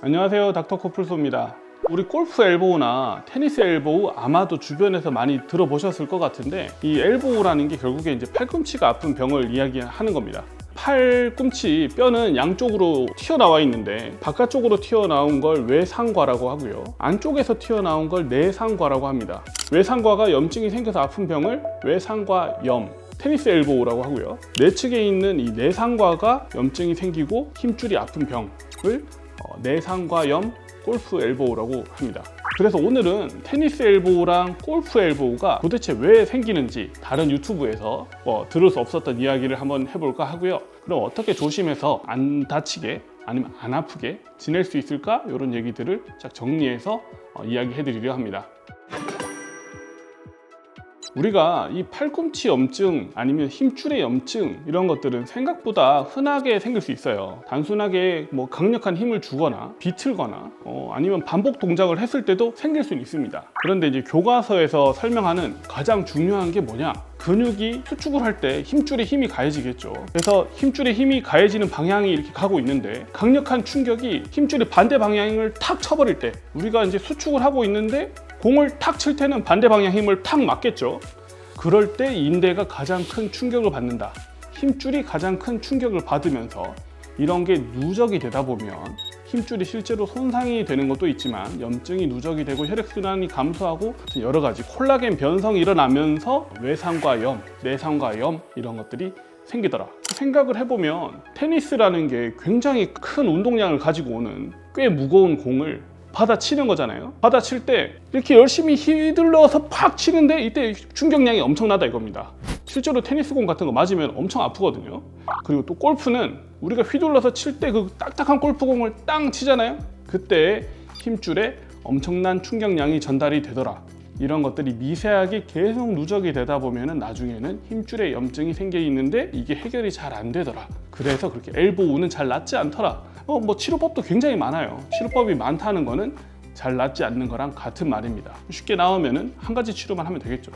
안녕하세요. 닥터 코플소입니다. 우리 골프 엘보우나 테니스 엘보우 아마도 주변에서 많이 들어보셨을 것 같은데 이 엘보우라는 게 결국에 이제 팔꿈치가 아픈 병을 이야기하는 겁니다. 팔꿈치 뼈는 양쪽으로 튀어나와 있는데 바깥쪽으로 튀어나온 걸 외상과라고 하고요. 안쪽에서 튀어나온 걸 내상과라고 합니다. 외상과가 염증이 생겨서 아픈 병을 외상과염 테니스 엘보우라고 하고요 내측에 있는 이 내상과가 염증이 생기고 힘줄이 아픈 병을 어, 내상과염 골프 엘보우라고 합니다. 그래서 오늘은 테니스 엘보우랑 골프 엘보우가 도대체 왜 생기는지 다른 유튜브에서 뭐 들을 수 없었던 이야기를 한번 해볼까 하고요. 그럼 어떻게 조심해서 안 다치게 아니면 안 아프게 지낼 수 있을까? 이런 얘기들을 쫙 정리해서 어, 이야기해 드리려 합니다. 우리가 이 팔꿈치 염증 아니면 힘줄의 염증 이런 것들은 생각보다 흔하게 생길 수 있어요. 단순하게 뭐 강력한 힘을 주거나 비틀거나 어, 아니면 반복 동작을 했을 때도 생길 수는 있습니다. 그런데 이제 교과서에서 설명하는 가장 중요한 게 뭐냐? 근육이 수축을 할 때 힘줄에 힘이 가해지겠죠. 그래서 힘줄에 힘이 가해지는 방향이 이렇게 가고 있는데 강력한 충격이 힘줄의 반대 방향을 탁 쳐버릴 때 우리가 이제 수축을 하고 있는데 공을 탁 칠 때는 반대 방향 힘을 탁 맞겠죠. 그럴 때 인대가 가장 큰 충격을 받는다. 힘줄이 가장 큰 충격을 받으면서 이런 게 누적이 되다 보면 힘줄이 실제로 손상이 되는 것도 있지만 염증이 누적이 되고 혈액순환이 감소하고 여러 가지 콜라겐 변성이 일어나면서 외상과 염, 내상과 염 이런 것들이 생기더라. 생각을 해보면 테니스라는 게 굉장히 큰 운동량을 가지고 오는 꽤 무거운 공을 받아치는 거잖아요. 받아칠 때 이렇게 열심히 휘둘러서 팍 치는데 이때 충격량이 엄청나다 이겁니다. 실제로 테니스공 같은 거 맞으면 엄청 아프거든요. 그리고 또 골프는 우리가 휘둘러서 칠 때 그 딱딱한 골프공을 땅 치잖아요. 그때 힘줄에 엄청난 충격량이 전달이 되더라. 이런 것들이 미세하게 계속 누적이 되다 보면은 나중에는 힘줄에 염증이 생겨 있는데 이게 해결이 잘 안 되더라. 그래서 그렇게 엘보우는 잘 낫지 않더라. 어, 뭐 치료법도 굉장히 많아요. 치료법이 많다는 거는 잘 낫지 않는 거랑 같은 말입니다. 쉽게 나오면은 한 가지 치료만 하면 되겠죠.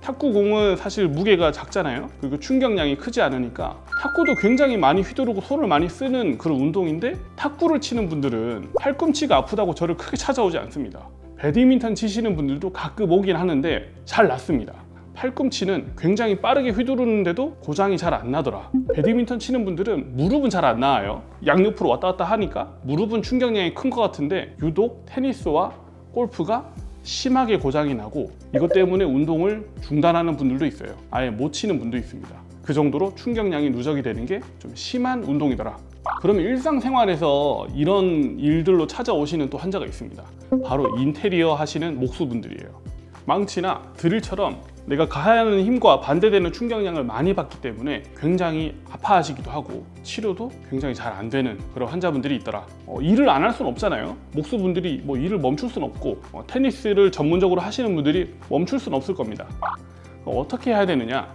탁구공은 사실 무게가 작잖아요. 그리고 충격량이 크지 않으니까 탁구도 굉장히 많이 휘두르고 손을 많이 쓰는 그런 운동인데 탁구를 치는 분들은 팔꿈치가 아프다고 저를 크게 찾아오지 않습니다. 배드민턴 치시는 분들도 가끔 오긴 하는데 잘 낫습니다. 팔꿈치는 굉장히 빠르게 휘두르는데도 고장이 잘 안 나더라. 배드민턴 치는 분들은 무릎은 잘 안 나와요. 양옆으로 왔다 갔다 하니까 무릎은 충격량이 큰 것 같은데 유독 테니스와 골프가 심하게 고장이 나고 이것 때문에 운동을 중단하는 분들도 있어요. 아예 못 치는 분도 있습니다. 그 정도로 충격량이 누적이 되는 게 좀 심한 운동이더라. 그러면 일상생활에서 이런 일들로 찾아오시는 또 환자가 있습니다. 바로 인테리어 하시는 목수분들이에요. 망치나 드릴처럼 내가 가하는 힘과 반대되는 충격량을 많이 받기 때문에 굉장히 아파하시기도 하고 치료도 굉장히 잘 안 되는 그런 환자분들이 있더라. 어, 일을 안 할 수는 없잖아요. 목수분들이 뭐 일을 멈출 수는 없고 어, 테니스를 전문적으로 하시는 분들이 멈출 수는 없을 겁니다. 어, 어떻게 해야 되느냐?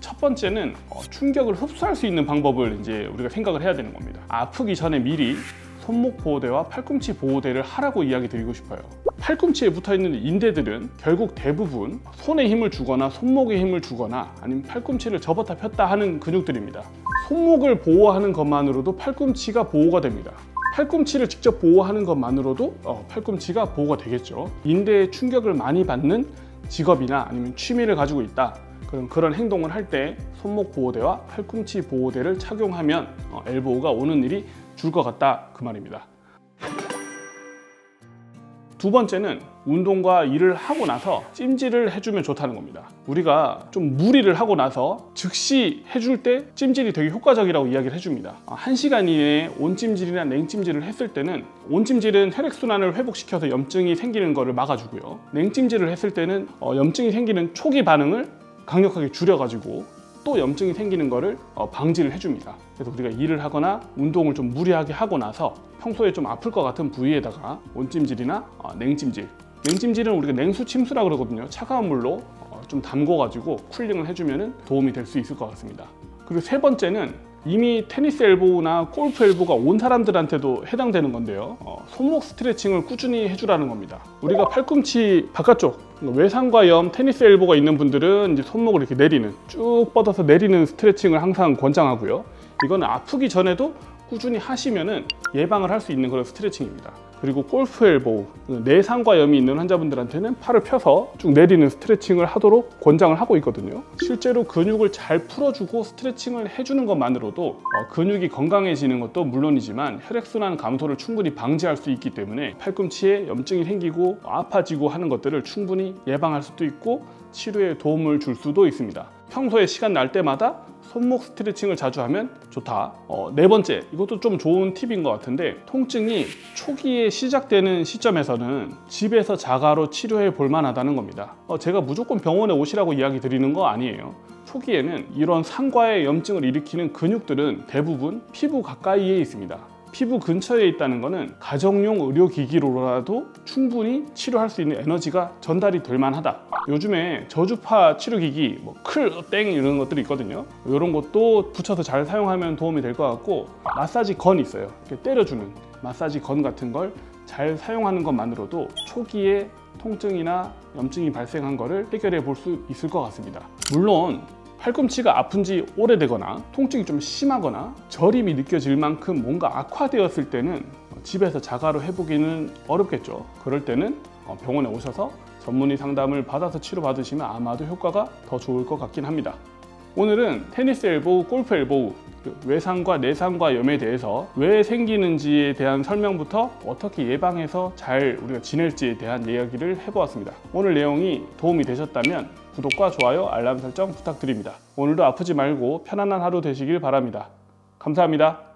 첫 번째는 어, 충격을 흡수할 수 있는 방법을 이제 우리가 생각을 해야 되는 겁니다. 아프기 전에 미리 손목 보호대와 팔꿈치 보호대를 하라고 이야기 드리고 싶어요. 팔꿈치에 붙어 있는 인대들은 결국 대부분 손에 힘을 주거나 손목에 힘을 주거나 아니면 팔꿈치를 접었다 폈다 하는 근육들입니다. 손목을 보호하는 것만으로도 팔꿈치가 보호가 됩니다. 팔꿈치를 직접 보호하는 것만으로도 어, 팔꿈치가 보호가 되겠죠. 인대에 충격을 많이 받는 직업이나 아니면 취미를 가지고 있다. 그런 그런 행동을 할 때 손목 보호대와 팔꿈치 보호대를 착용하면 어, 엘보우가 오는 일이 줄 것 같다 그 말입니다. 두 번째는 운동과 일을 하고 나서 찜질을 해주면 좋다는 겁니다. 우리가 좀 무리를 하고 나서 즉시 해줄 때 찜질이 되게 효과적이라고 이야기를 해줍니다. 아, 한 시간 이내에 온찜질이나 냉찜질을 했을 때는 온찜질은 혈액순환을 회복시켜서 염증이 생기는 것을 막아주고요. 냉찜질을 했을 때는 어, 염증이 생기는 초기 반응을 강력하게 줄여가지고 또 염증이 생기는 것을 어, 방지를 해줍니다. 그래서 우리가 일을 하거나 운동을 좀 무리하게 하고 나서 평소에 좀 아플 것 같은 부위에다가 온찜질이나 어, 냉찜질. 냉찜질은 우리가 냉수 침수라 그러거든요. 차가운 물로 어, 좀 담궈가지고 쿨링을 해주면 도움이 될 수 있을 것 같습니다. 그리고 세 번째는 이미 테니스 엘보나 골프 엘보가 온 사람들한테도 해당되는 건데요. 어, 손목 스트레칭을 꾸준히 해주라는 겁니다. 우리가 팔꿈치 바깥쪽 외상과 염, 테니스 엘보가 있는 분들은 이제 손목을 이렇게 내리는 쭉 뻗어서 내리는 스트레칭을 항상 권장하고요. 이거는 아프기 전에도 꾸준히 하시면은 예방을 할 수 있는 그런 스트레칭입니다. 그리고 골프 엘보우, 내상과 염이 있는 환자분들한테는 팔을 펴서 쭉 내리는 스트레칭을 하도록 권장을 하고 있거든요. 실제로 근육을 잘 풀어주고 스트레칭을 해주는 것만으로도 어, 근육이 건강해지는 것도 물론이지만 혈액순환 감소를 충분히 방지할 수 있기 때문에 팔꿈치에 염증이 생기고 아파지고 하는 것들을 충분히 예방할 수도 있고 치료에 도움을 줄 수도 있습니다. 평소에 시간 날 때마다 손목 스트레칭을 자주 하면 좋다. 어, 네 번째, 이것도 좀 좋은 팁인 것 같은데 통증이 초기에 시작되는 시점에서는 집에서 자가로 치료해 볼 만하다는 겁니다. 어, 제가 무조건 병원에 오시라고 이야기 드리는 거 아니에요. 초기에는 이런 상과의 염증을 일으키는 근육들은 대부분 피부 가까이에 있습니다. 피부 근처에 있다는 것은 가정용 의료기기로라도 충분히 치료할 수 있는 에너지가 전달이 될 만하다. 요즘에 저주파 치료기기, 뭐 클, 땡 이런 것들이 있거든요. 이런 것도 붙여서 잘 사용하면 도움이 될 것 같고 마사지 건 있어요. 이렇게 때려주는 마사지 건 같은 걸 잘 사용하는 것만으로도 초기에 통증이나 염증이 발생한 것을 해결해 볼 수 있을 것 같습니다. 물론 팔꿈치가 아픈 지 오래되거나 통증이 좀 심하거나 저림이 느껴질 만큼 뭔가 악화되었을 때는 집에서 자가로 해보기는 어렵겠죠. 그럴 때는 어, 병원에 오셔서 전문의 상담을 받아서 치료받으시면 아마도 효과가 더 좋을 것 같긴 합니다. 오늘은 테니스 엘보우, 골프 엘보우, 그 외상과 내상과 염에 대해서 왜 생기는지에 대한 설명부터 어떻게 예방해서 잘 우리가 지낼지에 대한 이야기를 해보았습니다. 오늘 내용이 도움이 되셨다면 구독과 좋아요, 알람 설정 부탁드립니다. 오늘도 아프지 말고 편안한 하루 되시길 바랍니다. 감사합니다.